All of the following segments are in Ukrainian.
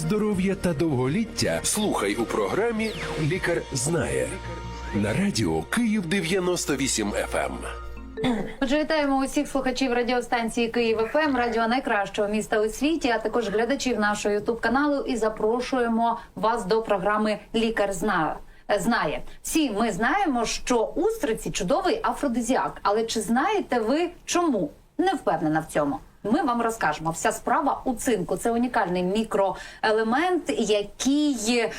Здоров'я та довголіття слухай у програмі Лікар знає на радіо Київ 98 FM. Отже, вітаємо усіх слухачів радіостанції Київ ФМ, радіо найкращого міста у світі, а також глядачів нашого ютуб каналу. І запрошуємо вас до програми Лікар знає. Знає всі, ми знаємо, що устриці чудовий афродизіак. Але чи знаєте ви чому? Не впевнена в цьому. Ми вам розкажемо. Вся справа у цинку. Це унікальний мікроелемент, який е,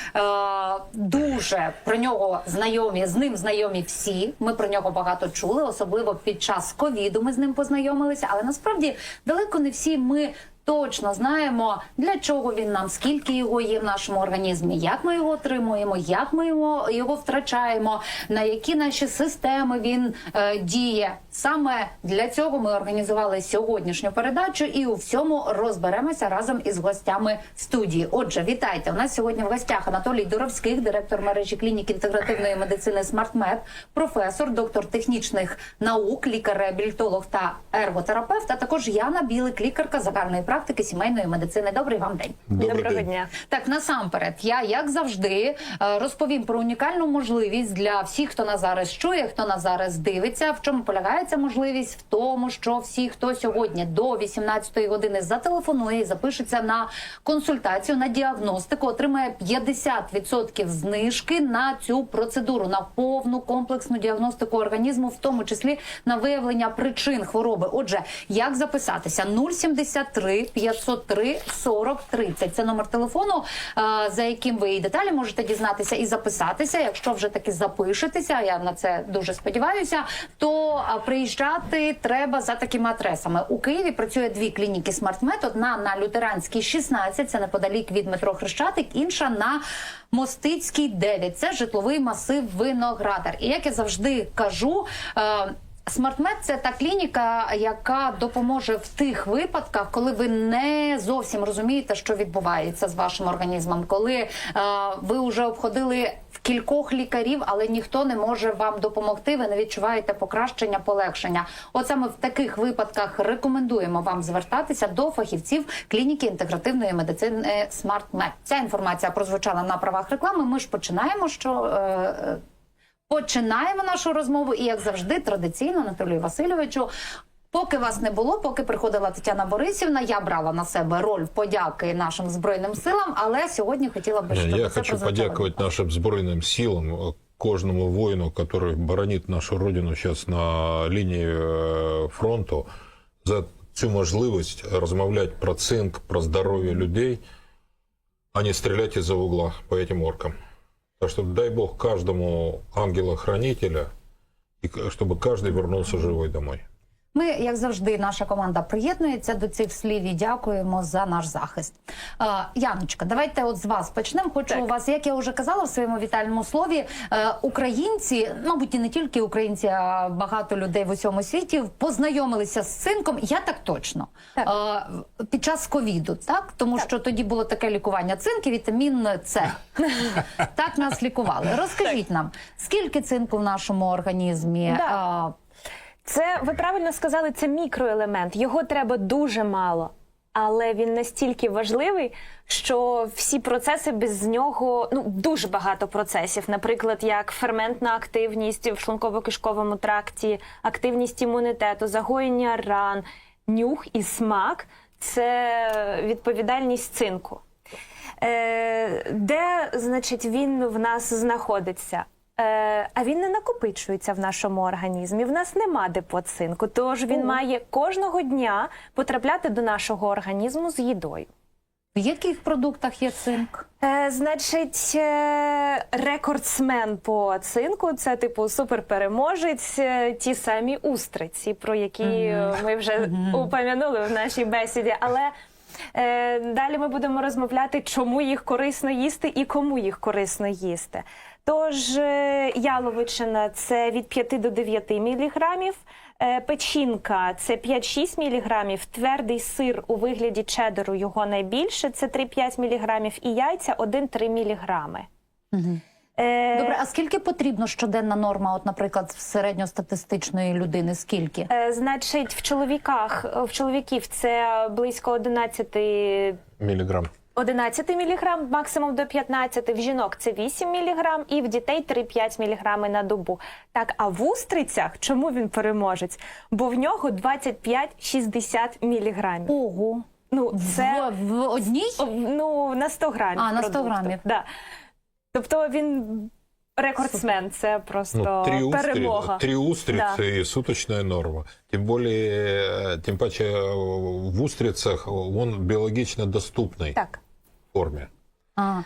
дуже про нього знайомі. З ним знайомі всі. Ми про нього багато чули, особливо під час ковіду. Ми з ним познайомилися. Але насправді далеко не всі ми. Точно знаємо, для чого він нам, скільки його є в нашому організмі, як ми його отримуємо, як ми його, його втрачаємо, на які наші системи він е, діє. Саме для цього ми організували сьогоднішню передачу і у всьому розберемося разом із гостями студії. Отже, вітайте! У нас сьогодні в гостях Анатолій Дуровських, директор мережі клінік інтегративної медицини SmartMed, професор, доктор технічних наук, лікар-реабілітолог та ерготерапевт, а також Яна Білик, лікарка загальної практики сімейної медицини. Добрий вам день. Доброго дня. Так, насамперед, я як завжди е, розповім про унікальну можливість для всіх, хто нас зараз чує, хто нас зараз дивиться. В чому полягає ця можливість? В тому, що всі, хто сьогодні до 18-ї години зателефонує і запишеться на консультацію на діагностику, отримає 50% знижки на цю процедуру, на повну комплексну діагностику організму, в тому числі на виявлення причин хвороби. Отже, як записатися? 073 503 40 30. Це номер телефону, е, за яким ви і деталі можете дізнатися і записатися. Якщо вже таки запишетеся, я на це дуже сподіваюся. То е, приїжджати треба за такими адресами. У Києві працює дві клініки SmartMed. Одна на Лютеранській 16, це неподалік від метро Хрещатик, інша на Мостицькій 9. Це житловий масив Виноградар. І як я завжди кажу. SmartMed – це та клініка, яка допоможе в тих випадках, коли ви не зовсім розумієте, що відбувається з вашим організмом, коли е, ви вже обходили в кількох лікарів, але ніхто не може вам допомогти. Ви не відчуваєте покращення, полегшення. От саме в таких випадках рекомендуємо вам звертатися до фахівців клініки інтегративної медицини SmartMed. Ця інформація прозвучала на правах реклами. Ми ж починаємо. що... е, е, Починаємо нашу розмову, і як завжди, традиційно Анатолію Васильовичу. Поки вас не було, поки приходила Тетяна Борисівна, я брала на себе роль подяки нашим збройним силам. Але сьогодні хотіла би, щоб Я це хочу подякувати нашим збройним силам, э, кожному воїну, який боронить нашу родину зараз на лінії е, фронту, за цю можливість розмовляти про цинк, про здоров'я людей, а не стріляти із-за угла по этим оркам. Так что дай Бог каждому ангела-хранителя, и чтобы каждый вернулся живой домой. Ми, як завжди, наша команда приєднується до цих слів і дякуємо за наш захист. Е, Яночка, давайте от з вас почнемо. Хочу Так. у вас, як я вже казала в своєму вітальному слові, е, українці, мабуть, і не тільки українці, а багато людей в усьому світі познайомилися з цинком. Я так точно Е, під час ковіду, так тому що тоді було таке лікування цинк і вітамін С. так нас лікували. Розкажіть нам, скільки цинку в нашому організмі? Да. Е, Це ви правильно сказали, це мікроелемент. Його треба дуже мало. Але він настільки важливий, що всі процеси без нього ну дуже багато процесів, наприклад, як ферментна активність в шлунково-кишковому тракті, активність імунітету, загоєння ран, нюх і смак це відповідальність цинку. Е, де, значить, він в нас знаходиться? Е, а він не накопичується в нашому організмі. В нас нема депо цинку, тож він О. має кожного дня потрапляти до нашого організму з їдою. В яких продуктах є цинк? Е, значить, е, рекордсмен по цинку це типу суперпереможець, е, ті самі устриці, про які е, ми вже упомянули в нашій бесіді. Але е, далі ми будемо розмовляти, чому їх корисно їсти і кому їх корисно їсти. Тож е, яловичина це від 5 до 9 міліграмів. Е, Печінка це 5-6 міліграмів, твердий сир у вигляді чедеру його найбільше це 3-5 міліграмів, і яйця 1-3 міліграми. Е, Добре, а скільки потрібно щоденна норма, от, наприклад, в середньостатистичної людини? Скільки? е, значить, в чоловіках в чоловіків це близько 11 Миллиграмм. 11 мг, максимум до 15, в жінок це 8 мг і в дітей 3-5 мг на добу. Так, а в устрицях чому він переможець? Бо в нього 25-60 мг. Ого. Ну, це В, в одній? Ну, на 100 грамів. А, на 100 продукту. грамів. Да. Тобто він рекордсмен, це просто Ну, три, устри- перемога. три устрицы Да. и суточная норма. Тем более, э, тем паче э, в устрицах он биологично доступный Так. форме. А,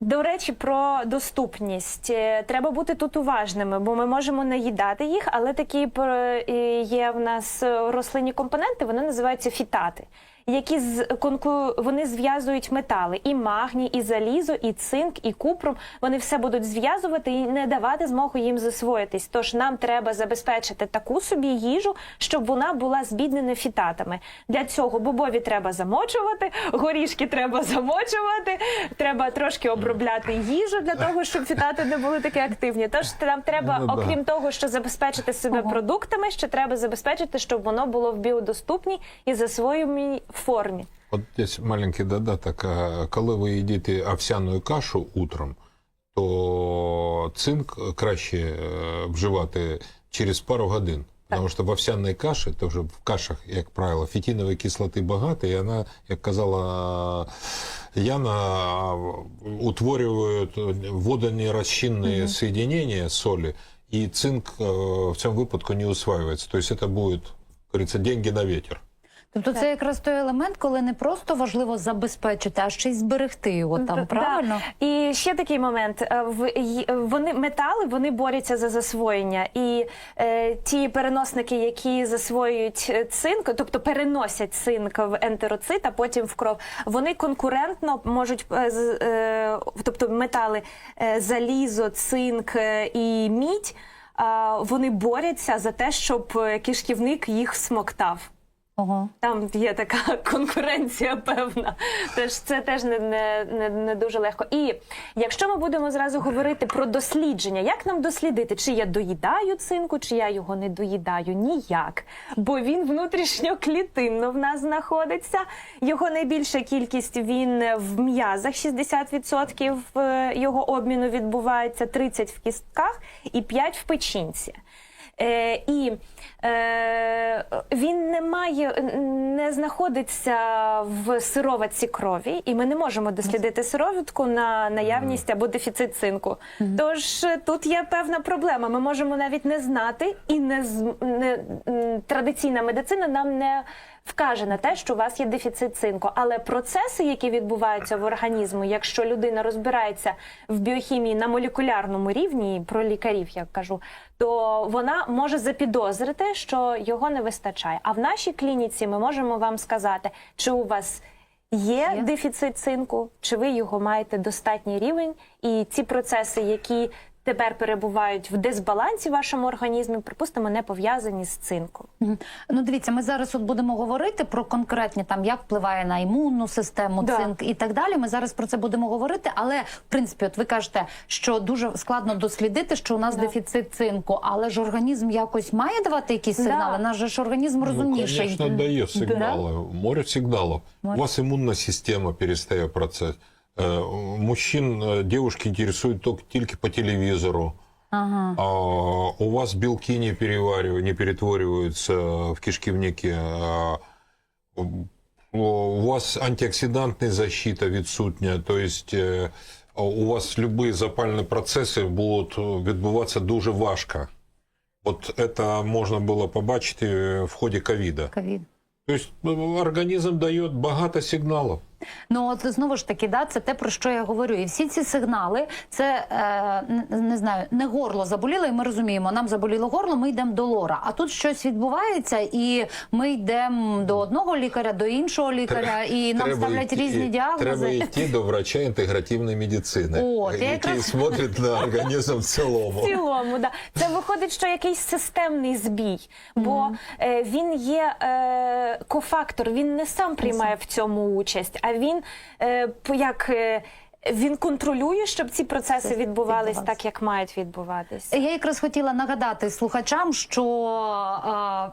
До речі, про доступність Е, треба бути тут уважними, бо ми можемо наїдати їх, але такі е, є в нас е, рослинні компоненти, вони називаються фітати. Які з конку вони зв'язують метали і магній, і залізо, і цинк, і купрум. Вони все будуть зв'язувати і не давати змогу їм засвоїтись. Тож нам треба забезпечити таку собі їжу, щоб вона була збіднена фітатами. Для цього бобові треба замочувати, горішки треба замочувати, треба трошки обробляти їжу для того, щоб фітати не були такі активні. Тож нам треба, Ну, окрім того, що забезпечити себе продуктами, ще треба забезпечити, щоб воно було в біодоступній і засвоєній формі. Вот здесь маленький додаток. А Коли ви їдите овсяную кашу утром, то цинк краще е, вживати через пару годин. Тому що в овсяній каші, теж в кашах, як правило, фітинової кислоти багато, і вона, як казала Яна, утворюють водонерозчинні соединения солі, і цинк е, в цьому випадку не усваюється. Тобто це буде, говориться, деньги на ветер. Тобто це якраз той елемент, коли не просто важливо забезпечити, а ще й зберегти його там, Да. правильно? І ще такий момент: Е, в- вони метали вони борються за засвоєння, і е, ті переносники, які засвоюють е, цинк, тобто переносять цинк в ентероцит, а потім в кров, вони конкурентно можуть е, е, тобто метали е, залізо, цинк е, і мідь. е, Вони борються за те, щоб е, кишківник їх смоктав. Ого. Там є така конкуренція певна. Тож це теж не, не, не, не дуже легко. І якщо ми будемо зразу говорити про дослідження, як нам дослідити, чи я доїдаю цинку, чи я його не доїдаю? Ніяк. Бо він внутрішньоклітинно в нас знаходиться. Його найбільша кількість він в м'язах, 60% е, його обміну відбувається, 30% в кістках і 5% в печінці. Е, і е, він не має, не знаходиться в сироватці крові, і ми не можемо дослідити сироватку на наявність або дефіцит цинку. Тож е, тут є певна проблема. Ми можемо навіть не знати, і не, не традиційна медицина нам не вкаже на те, що у вас є дефіцит цинку. Але процеси, які відбуваються в організму, якщо людина розбирається в біохімії на молекулярному рівні, про лікарів я кажу, то вона може запідозрити, що його не вистачає. А в нашій клініці ми можемо вам сказати, чи у вас. Є, Є. дефіцит цинку, чи ви його маєте достатній рівень, і ці процеси, які тепер перебувають в дисбалансі в вашому організмі, припустимо, не пов'язані з цинком. Ну, дивіться, ми зараз от будемо говорити про конкретні там, як впливає на імунну систему, Да. цинк і так далі. Ми зараз про це будемо говорити. Але в принципі, от ви кажете, що дуже складно дослідити, що у нас Да. дефіцит цинку, але ж організм якось має давати якісь Да. сигнали. Наш же ж організм розумніший. Ну, конечно, дает сигналы. Море сигналов. Море. У вас иммунная система перестает процесс. Э, Мужчин, э, девушки интересуют только, только по телевизору. Ага. А у вас белки не, переваривают, не перетвориваются в кишківнике. А у вас антиоксидантная защита відсутня. То есть э, у вас любые запальні процеси будуть відбуватися дуже важко. От це можна було побачити в ході ковіда. Ковід. Тобто ну, організм дає багато сигналів. Ну от знову ж таки, да, це те про що я говорю. І всі ці сигнали, це е, не, знаю, не горло заболіло, і ми розуміємо, нам заболіло горло, ми йдемо до лора. А тут щось відбувається, і ми йдемо до одного лікаря, до іншого лікаря, і нам ставлять йти- різні діагнози. Треба йти до врача інтегративної медицини, От, який якраз- смотрить на організм в цілому. В цілому, да. Це виходить, що якийсь системний збій, бо е, він є е, кофактор, він не сам приймає в цьому участь, а він е, як. Він контролює, щоб ці процеси Це відбувались так, як мають відбуватись. Я якраз хотіла нагадати слухачам, що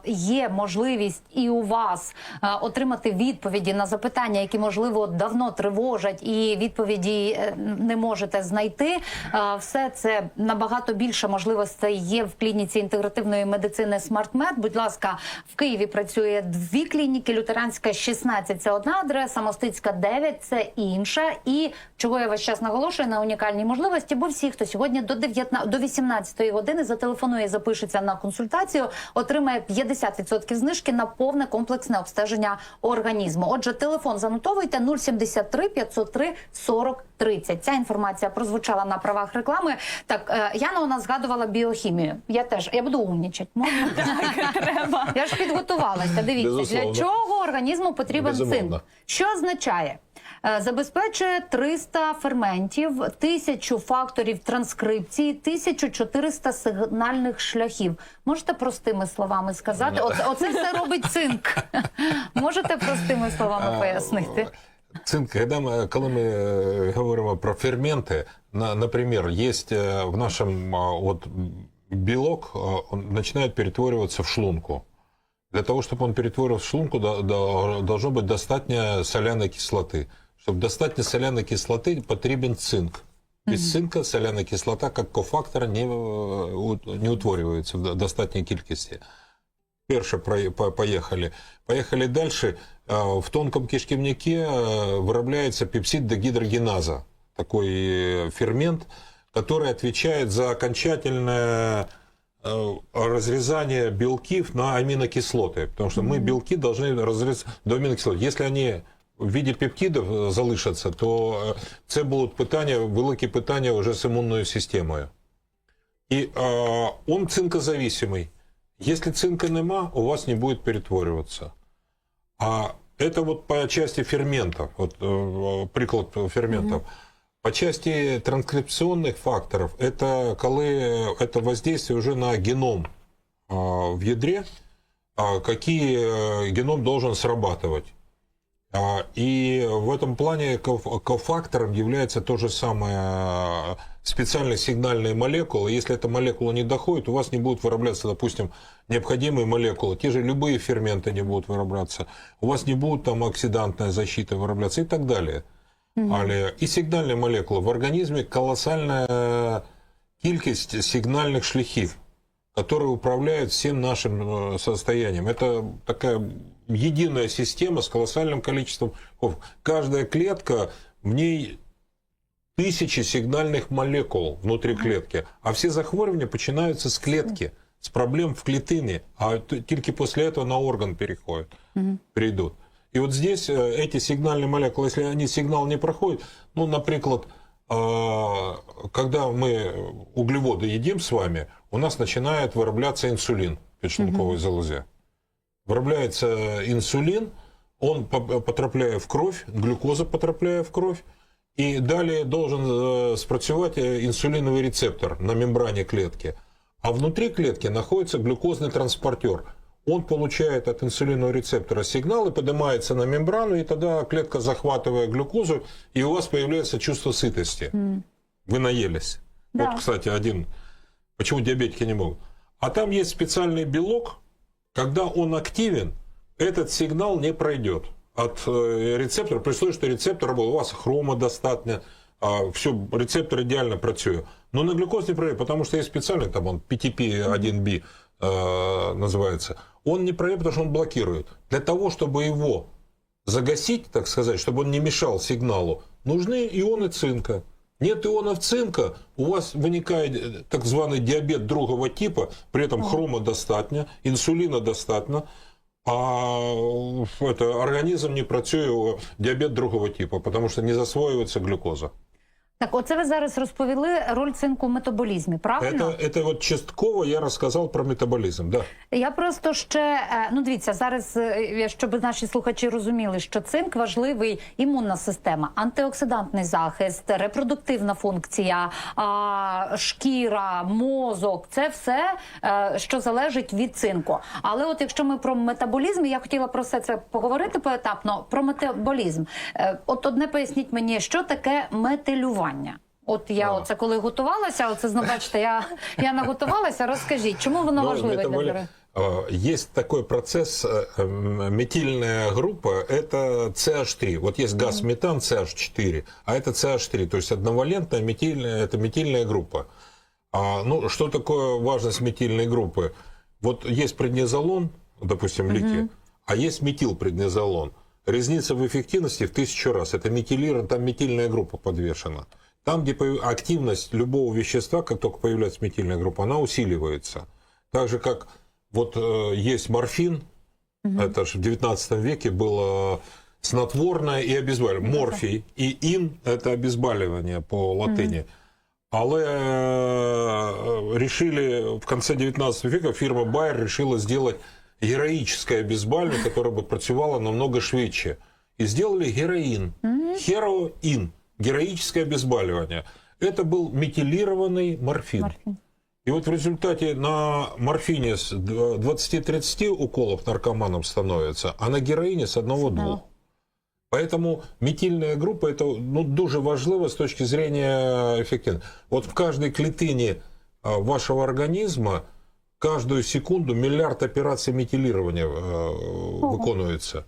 е, є можливість і у вас е, отримати відповіді на запитання, які можливо давно тривожать, і відповіді е, не можете знайти. Е, все це набагато більше можливостей є в клініці інтегративної медицини SmartMed. Будь ласка, в Києві працює дві клініки. Лютеранська 16 – це одна адреса, Мостицька 9 – це інша. І чого я весь час наголошую на унікальній можливості, бо всі, хто сьогодні до 19, до 18 години зателефонує, і запишеться на консультацію, отримає 50% знижки на повне комплексне обстеження організму. Отже, телефон занотовуйте 073 503 40 30. Ця інформація прозвучала на правах реклами. Так, е, Яна у нас згадувала біохімію. Я теж я буду умнічать. Можна? Треба. Я ж підготувалася. Дивіться, Безусловно. для чого організму потрібен Безумовно. цинк? Що означає? Е, Забезпечує 300 ферментів, 1000 факторів транскрипції, 1400 сигнальних шляхів. Можете простими словами сказати? Оце, оце все робить цинк. Можете простими словами пояснити? Цинк, когда мы, коли ми е, говоримо про ферменти, на, например, есть е, в нашем а, вот белок, а, он начинает перетвориваться в шлунку. Для того, чтобы он перетворился в шлунку, до- до- должно быть достатньо соляной кислоты. Чтобы достатньо соляной кислоты, потребен цинк. Без цинка соляная кислота, как кофактор, не, е, у- не утворюється в до- достатній кількості. Перше про- по- поехали. Поехали дальше. А, В тонком кишківнике э, вырабатывается пепсид дегидрогеназа. Такой э, фермент, который отвечает за окончательное э, разрезание белков на аминокислоты. Потому что мы белки должны разрезать до аминокислот. Если они в виде пептидів е, залишаться, то е, це будуть питання, великі питання вже з імунною системою. І е, он цинкозависимый. Если цинка нема, у вас не будет перетвориваться. А это вот по части ферментов, вот э, приклад ферментов. По части транскрипционных факторов, это коли это воздействие уже на геном а, в ядре, а, какие э, геном должен срабатывать. А, И в этом плане коф- кофактором является то же самое а, специальные сигнальные молекулы. Если эта молекула не доходит, у вас не будут вырабатываться, допустим, необходимые молекулы. Те же любые ферменты не будут вырабатываться. У вас не будет там оксидантная защита вырабатываться и так далее. Але і сигнальні молекули в організмі колосальна кількість сигнальних шляхів, которые управляют всем нашим э, состоянием. Это такая единая система с колоссальным количеством. ков. Каждая клетка, в ней тысячи сигнальных молекул внутри клетки. А все захворювання починаються з клетки, з проблем в клітині, а т- тільки после этого на орган переходят, перейдут. И вот здесь э, эти сигнальные молекулы, если они сигнал не проходят, ну, например, когда мы углеводы едим с вами, у нас начинает вырабатываться инсулин в підшлунковой залозе. Виробляється інсулін, он по- потрапляє в кров, глюкоза потрапляє в кров, і далі должен е, спрацювати інсуліновий рецептор на мембрані клетки. А внутри клетки находится глюкозный транспортер. Он получает от инсулинового рецептора сигнал и поднимается на мембрану, и тогда клетка захватывает глюкозу, и у вас появляется чувство сытости. Вы наелись. Да. Вот, кстати, один. Почему диабетики не могут? А там есть специальный белок, когда он активен, этот сигнал не пройдет от э, рецептора, при что рецептор был, у вас хрома достатньо, все, рецептор идеально працює. Но на глюкоз не пройдет, потому что есть специальный, там он PTP-1B э, называется, он не пройдет, потому что он блокирует. Для того, чтобы его загасить, так сказать, чтобы он не мешал сигналу, нужны ионы цинка. Нет ионов цинка, у вас виникает э, так званый диабет другого типа, при этом хрома достатньо, инсулина достатньо, а это, организм не працює, диабет другого типа, потому что не засвоивается глюкоза. Так, оце ви зараз розповіли роль цинку в метаболізмі, правильно? Это, это вот частково я рассказал про метаболизм, да. Я просто ще е, ну дивіться зараз, е, щоб наші слухачі розуміли, що цинк важливий імунна система, антиоксидантний захист, репродуктивна функція, шкіра, мозок це все, е, що залежить від цинку. Але от якщо ми про метаболізм, я хотіла про все це поговорити поетапно. Про метаболізм, от одне поясніть мені, що таке метилювання От я А. оце коли готувалася, оце знову бачите, я, я наготувалася. Розкажіть, чому воно Но важливе для метаболи- здоров'я? э, Есть такой процесс, э, м, метильная группа, это CH3. Вот есть газ метан CH4, а это CH3, то есть одновалентная метильная, это метильная группа. А, ну, что такое важность метильной группы? Вот есть преднизолон, допустим, литий, а есть метилпреднизолон. Разница в эффективности в тысячу раз. Это метилирован, там метильная группа подвешена. Там, где активность любого вещества, как только появляется метильная группа, она усиливается. Так же, как вот э, есть морфин, это же в 19 веке было снотворное и обезболивание. Морфий и ин – это обезболивание по латыни. Але э, решили в конце 19 века, фирма Байер решила сделать героическое обезболивание, которое бы працювало намного швидше. И сделали героин. Хероин. Героическое обезболивание. Это был метилированный морфин. Морфін. И вот в результате на морфине с 20-30 уколов наркоманам становится, а на героине с одного-двух. Поэтому метильная группа это ну, дуже важливо с точки зрения эффективности. Вот в каждой клетине а, вашего организма каждую секунду миллиард операций метилирования э, выконывается.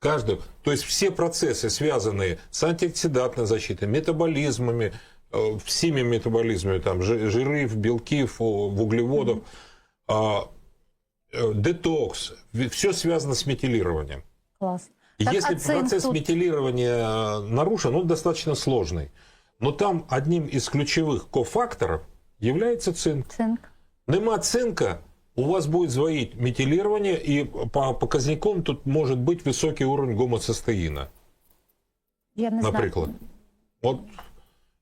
Каждую. То есть все процессы, связанные с антиоксидантной защитой, метаболизмами, э, всеми метаболизмами, там, жи- жиры, белки, фу- в углеводов, а, э, детокс, все связано с метилированием. Клас. И Так, Если а процесс тут? метилирования э, нарушен, он достаточно сложный. Но там одним из ключевых кофакторов является цинк. Цинк. Нема цинка, у вас будет звоить метилирование, и по показникам тут может быть высокий уровень гомоцистеина. Я не Наприклад. Знаю. вот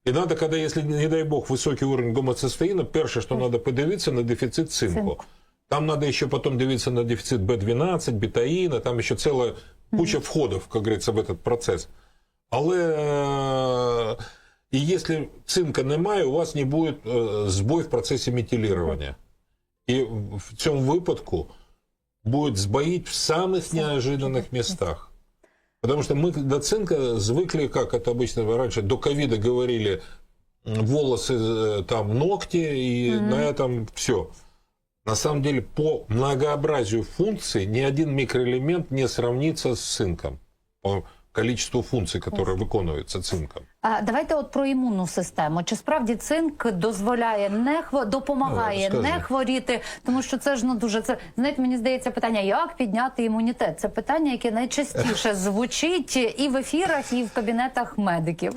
и надо, когда если не дай Бог, высокий уровень гомоцистеина, первое, что надо подивитися, на дефицит цинка. Там надо еще потом дивитися на дефицит Б12, бетаина, там еще целая куча mm -hmm. входів, як говориться, в этот процесс. Але э, е, і якщо цинка немає, у вас не буде е, збой в процесі метилірування. І в цьому випадку будет сбоить в самых неожиданных местах. Потому что мы до цинка звыкли, как это обычно раньше, до ковида говорили, м, волосы, э, там, ногти, и на этом все. На самом деле, по многообразию функций ни один микроэлемент не сравнится с цинком. Количеству функций, которые выполняются цинком. А давайте от про імунну систему. Чи справді цинк дозволяє не хво... допомагає Ну, не хворіти? Тому що це ж ну дуже це знаєте, мені здається питання, як підняти імунітет. Це питання, яке найчастіше звучить і в ефірах, і в кабінетах медиків.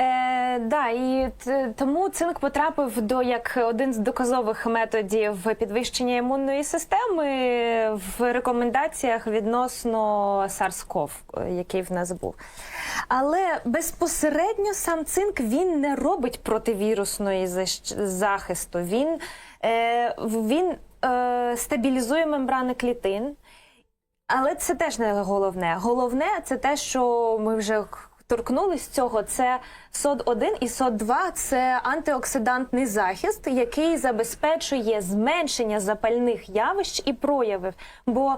Е, да, і тому цинк потрапив до як один з доказових методів підвищення імунної системи в рекомендаціях відносно SARS-CoV, який в нас був. Але безпосередньо сам цинк він не робить противірусної захисту. Він, е, він е, стабілізує мембрани клітин. Але це теж не головне. Головне це те, що ми вже торкнулись цього. Це сод 1 і сод 2 це антиоксидантний захист, який забезпечує зменшення запальних явищ і проявів. Бо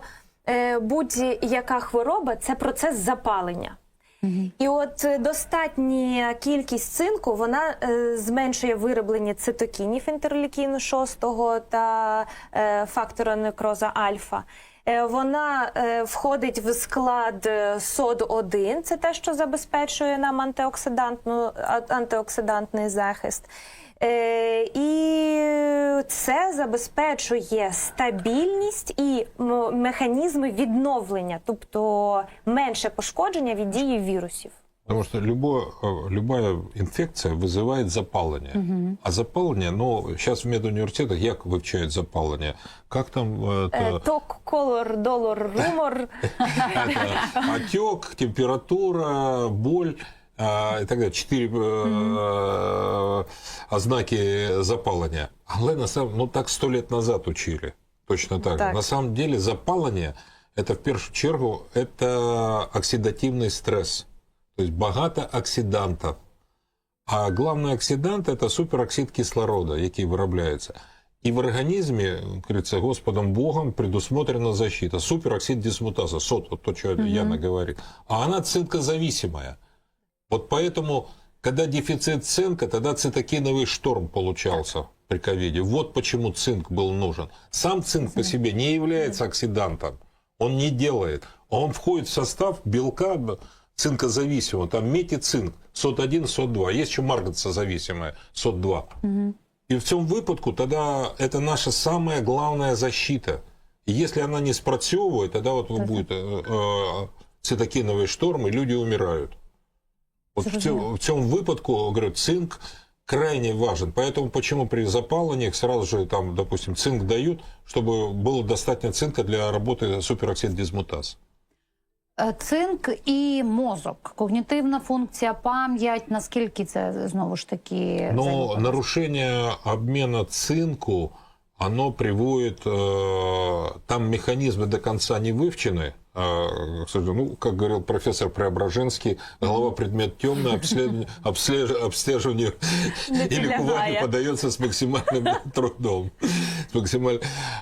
е, будь-яка хвороба це процес запалення. І от е, достатня кількість цинку вона е, зменшує вироблення цитокінів інтерлікіну 6 та е, фактора некроза альфа. Е, Вона е, входить в склад е, СОД-1, це те, що забезпечує нам антиоксидантну, антиоксидантний захист. І це забезпечує стабільність і механізми відновлення, тобто менше пошкодження від дії вірусів. Потому что любое, э, любая инфекция вызывает запалення. А запалення, ну, сейчас в медуниверситетах як вивчають запалення? Как там э, это, Ток, колор, долар, румор. отек, температура, боль. и так далее. Четыре э, ознаки запалення. Але на самом, ну так сто лет назад учили. Точно так. Так. На самом деле запалення это в першу чергу это оксидативный стресс. То есть багато оксидантів. А главный оксидант это супероксид кислорода, який виробляється. І в організмі, говорится, Господом Богом предусмотрена защита. Супероксид дисмутаза, СОТ, вот то, что Яна говорит. А она цинкозависимая. Вот поэтому, когда дефицит цинка, тогда цитокиновый шторм получался при ковиде. Вот почему цинк был нужен. Сам цинк по себе не является оксидантом. Он не делает. Он входит в состав белка цинкозависимого. Там метицинк, СОТ-1, СОТ-2. Есть еще марганцозависимая, СОТ-2. И в цьому випадку тогда это наша самая главная защита. И если она не спрацьовывает, тогда вот будет э, э, цитокиновый шторм, и люди умирают. Вот в цьому, в цьому випадку, говорю, цинк крайне важен. Поэтому почему при запалении сразу же, там, допустим, цинк дают, чтобы было достаточно цинка для работы супероксид дисмутаз. Е, Цинк і мозок, когнітивна функція, пам'ять. Наскільки це знову ж таки Но взаємопов'язано? нарушение обмена цинку, оно приводит, э, там механизмы до конца не выучены. А, к сожалению, ну, как говорил профессор Преображенский, голова предмет темный, обследование, обслеж- обслеживанию Не и лікуванню підлягає. подается с максимальным трудом. З максималь...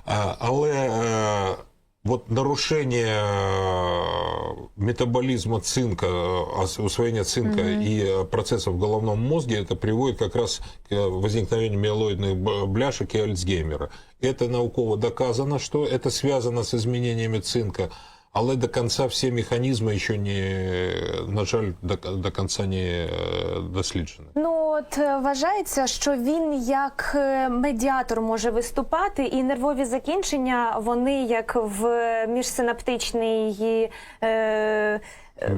А, Але е, вот нарушение э, метаболизма цинка, э, ос- усвоения цинка и э, процессов в головном мозге, это приводит как раз к э, возникновению миелоидных б- бляшек и Альцгеймера. Это науково доказано, что это связано с изменениями цинка, але до кінця всі механізми ще не, на жаль, до, до кінця не е, досліджені. Ну от е, вважається, що він як е, медіатор може виступати, і нервові закінчення вони як в міжсинаптичній е,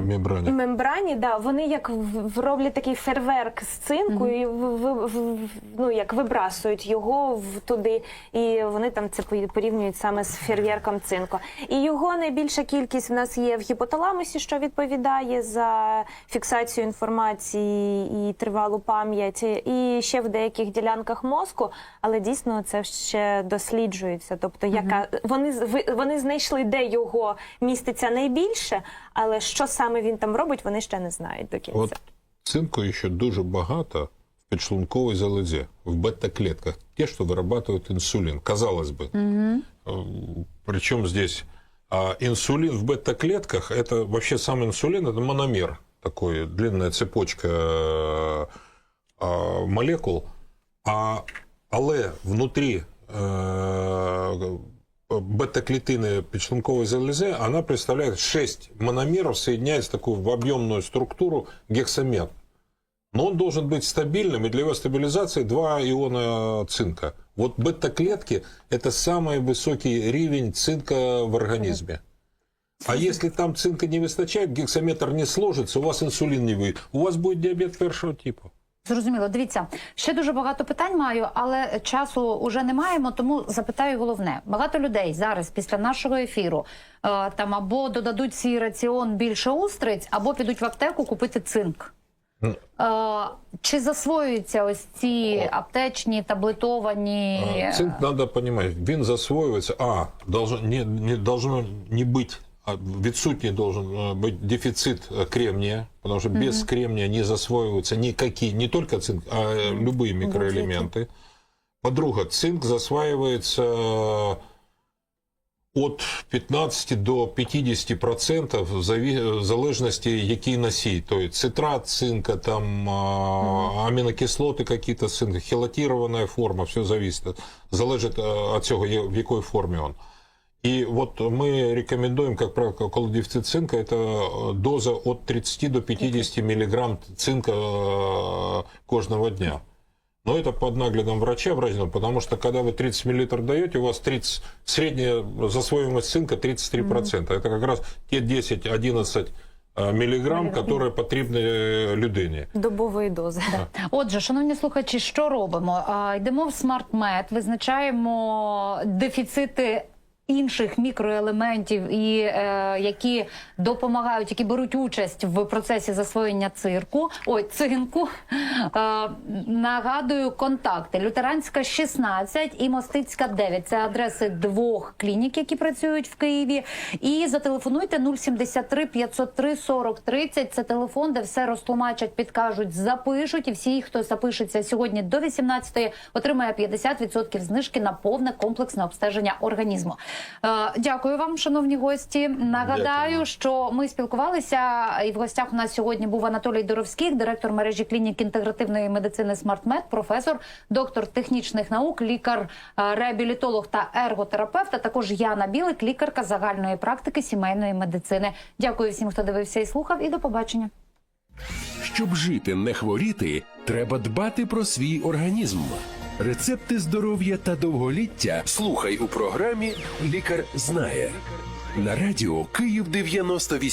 Мембрані. мембрані, да, вони як роблять такий фейерверк з цинку і в, в, в- ну, як вибрасують його в туди, і вони там це порівнюють саме з фейерверком цинку. І його найбільша кількість в нас є в гіпоталамусі, що відповідає за фіксацію інформації і тривалу пам'ять, і ще в деяких ділянках мозку, але дійсно це ще досліджується. Тобто, яка вони з- ви- вони знайшли, де його міститься найбільше, але що саме він там робить, вони ще не знають до кінця. От цинку ще дуже багато в підшлунковій залозі, в бета-клетках, те, що вырабатывают інсулін, казалось бы. Причем здесь а, инсулин в бета-клетках, это вообще сам инсулин, это мономер, такой длинная цепочка э, а, молекул, а, але внутри э, бета-клетины підшлунковой залозы, она представляет 6 мономеров, соединяется в такую в объемную структуру гексамет. Но он должен быть стабильным, и для его стабилизации два иона цинка. Вот бета-клетки – это самый высокий рівень цинка в организме. А если там цинка не выстачает, гексаметр не сложится, у вас инсулин не выйдет, у вас будет диабет первого типа. Зрозуміло, дивіться, ще дуже багато питань маю, але часу вже не маємо, тому запитаю головне. Багато людей зараз після нашого ефіру е, там або додадуть свій раціон більше устриць, або підуть в аптеку купити цинк. Ну. Е, чи засвоюються ось ці аптечні таблетовані? Цинк надо понимать, він засвоюється, а, должен, не, не, должно не а, відсутній должен э, быть дефицит э, кремния, потому что без кремния не засвоиваются никакие, не только цинк, а э, любые микроэлементы. По-друге, цинк засваивается э, от 15 до 50 процентов в заві- в залежності, який носій. То есть цитрат цинка, там а, амінокислоти какие-то цинка, хелатирована форма, все зависит. Залежить від цього, є- в якій формі він. І от ми рекомендуємо, як правило, коли дефіцит цинка, це е, доза від 30 до 50 мг цинка е, кожного дня. Но это под наглядом врача, врача, потому что когда вы 30 мл даете, у вас 30, средняя засвоимость цинка 33%. Это как раз те 10-11 э, миллиграмм, которые потрібні э, людині. Добової дози. Отже, шановні слухачі, що робимо? А, Йдемо в SmartMed, визначаємо дефіцити інших мікроелементів, і е, які допомагають, які беруть участь в процесі засвоєння цирку. Ой, цинку. Е, нагадую, контакти: Лютеранська 16 і Мостицька 9. Це адреси двох клінік, які працюють в Києві. І зателефонуйте 073 503 40 30. Це телефон, де все розтлумачать, підкажуть, запишуть. І всі, хто запишеться сьогодні до 18-ї, отримає 50% знижки на повне комплексне обстеження організму. Е, дякую вам, шановні гості. Нагадаю, Дякую. що ми спілкувалися, і в гостях у нас сьогодні був Анатолій Доровський, директор мережі клінік інтегративної медицини «Смартмед», професор, доктор технічних наук, лікар, е, реабілітолог та ерготерапевт, а також Яна Білик, лікарка загальної практики сімейної медицини. Дякую всім, хто дивився і слухав, і до побачення. Щоб жити, не хворіти, треба дбати про свій організм. Рецепти здоров'я та довголіття слухай у програмі Лікар знає на радіо Київ 98.